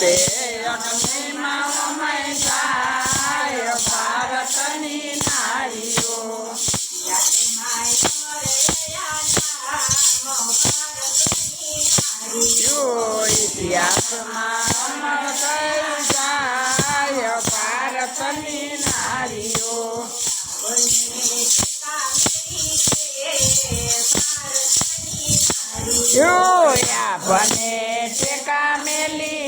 અગ્નિમાં રમાઈ જાય ભારતની નારીઓ ઇતિહાસમાં અમર જાય ભારતની નારીઓ યુ બને ટેકા મેલી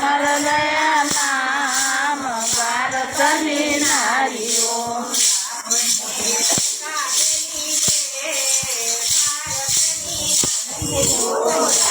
મરદયા નામ ભારતની નારીઓ ભારતની નારીઓ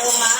é uma